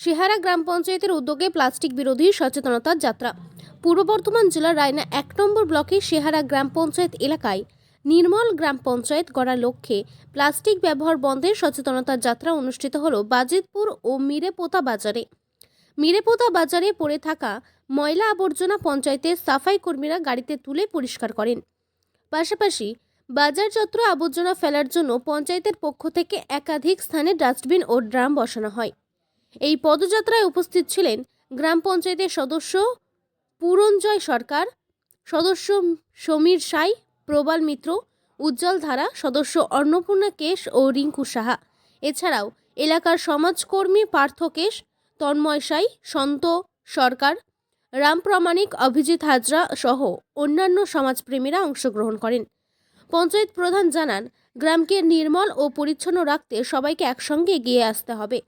সিহারা গ্রাম পঞ্চায়েতের উদ্যোগে প্লাস্টিক বিরোধী সচেতনতার যাত্রা। পূর্ব বর্ধমান জেলার রায়না এক নম্বর ব্লকের সিহারা গ্রাম পঞ্চায়েত এলাকায় নির্মল গ্রাম পঞ্চায়েত গড়ার লক্ষ্যে প্লাস্টিক ব্যবহার বন্ধের সচেতনতার যাত্রা অনুষ্ঠিত হল বাজিতপুর ও মিরেপোতা বাজারে। মিরেপোতা বাজারে পড়ে থাকা ময়লা আবর্জনা পঞ্চায়েতের সাফাই কর্মীরা গাড়িতে তুলে পরিষ্কার করেন। পাশাপাশি বাজার চত্র আবর্জনা ফেলার জন্য পঞ্চায়েতের পক্ষ থেকে একাধিক স্থানে ডাস্টবিন ও ড্রাম বসানো হয়। এই পদযাত্রায় উপস্থিত ছিলেন গ্রাম পঞ্চায়েতের সদস্য পুরঞ্জয় সরকার, সদস্য সমীর সাই, প্রবাল মিত্র, উজ্জ্বল ধারা, সদস্য অন্নপূর্ণা কেশ ও রিঙ্কু সাহা। এছাড়াও এলাকার সমাজকর্মী পার্থ কেশ, তন্ময় সাই, সন্ত সরকার রামপ্রামাণিক অভিজিৎ হাজরা সহ অন্যান্য সমাজপ্রেমীরা অংশগ্রহণ করেন। পঞ্চায়েত প্রধান জানান, গ্রামকে নির্মল ও পরিচ্ছন্ন রাখতে সবাইকে একসঙ্গে এগিয়ে আসতে হবে।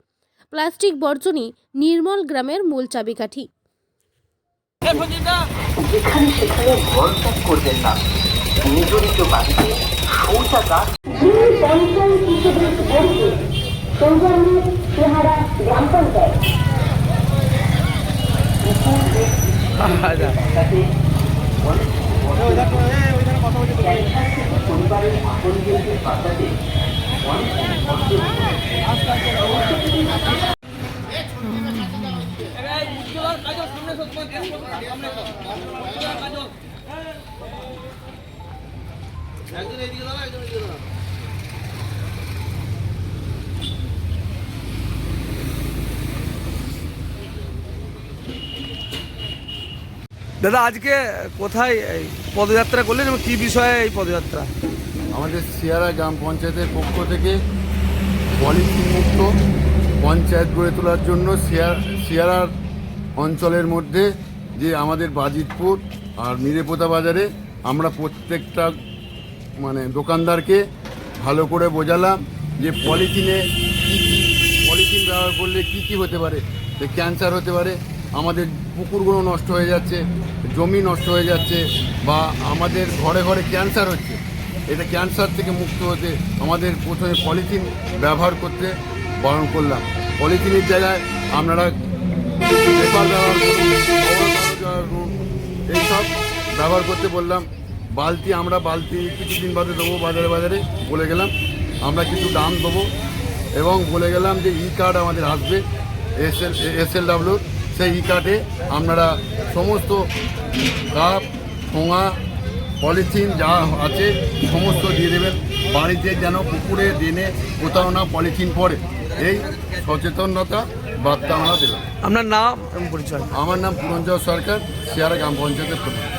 প্লাস্টিক বর্জনই নির্মল গ্রামের মূল চাবিকাঠি। ঘরত্যাগ দাদা, আজকে কোথায় এই পদযাত্রা করলেন এবং কী বিষয়ে এই পদযাত্রা? আমাদের শিয়ারা গ্রাম পঞ্চায়েতের পক্ষ থেকে পলিথিন মুক্ত পঞ্চায়েত গড়ে তোলার জন্য সিয়ার সিয়ারার অঞ্চলের মধ্যে যে আমাদের বাজিতপুর আর মিরেপোতা বাজারে আমরা প্রত্যেকটা মানে দোকানদারকে ভালো করে বোঝালাম যে পলিথিনে কী কী, পলিথিন ব্যবহার করলে কী কী হতে পারে, যে ক্যান্সার হতে পারে, আমাদের পুকুরগুলো নষ্ট হয়ে যাচ্ছে, জমি নষ্ট হয়ে যাচ্ছে, বা আমাদের ঘরে ঘরে ক্যান্সার হচ্ছে। এটা ক্যান্সার থেকে মুক্ত হতে আমাদের প্রথমে পলিথিন ব্যবহার করতে বারণ করলাম। পলিথিনের জায়গায় আপনারা এইসব ব্যবহার করতে বললাম বালতি আমরা বালতি কিছুদিন বাদে দেবো, বাজারে বাজারে, বলে গেলাম আমরা কিছু দাম দেবো এবং বলে গেলাম, যে ই কার্ড আমাদের আসবে এস এল এস এল সেই ই কার্ডে আপনারা সমস্ত কাপ ঠোঙা পলিথিন, যা আছে, সমস্ত দিয়ে দেবেন, বাড়িতে যেন পুকুরে দিনে কোথাও না পলিথিন পড়ে এই সচেতনতা বার্তা আমরা দিলাম। আপনার নাম? এবং পরিচয়। আমার নাম পুরঞ্জয় সরকার সিয়ারা গ্রাম পঞ্চায়েতের প্রধান।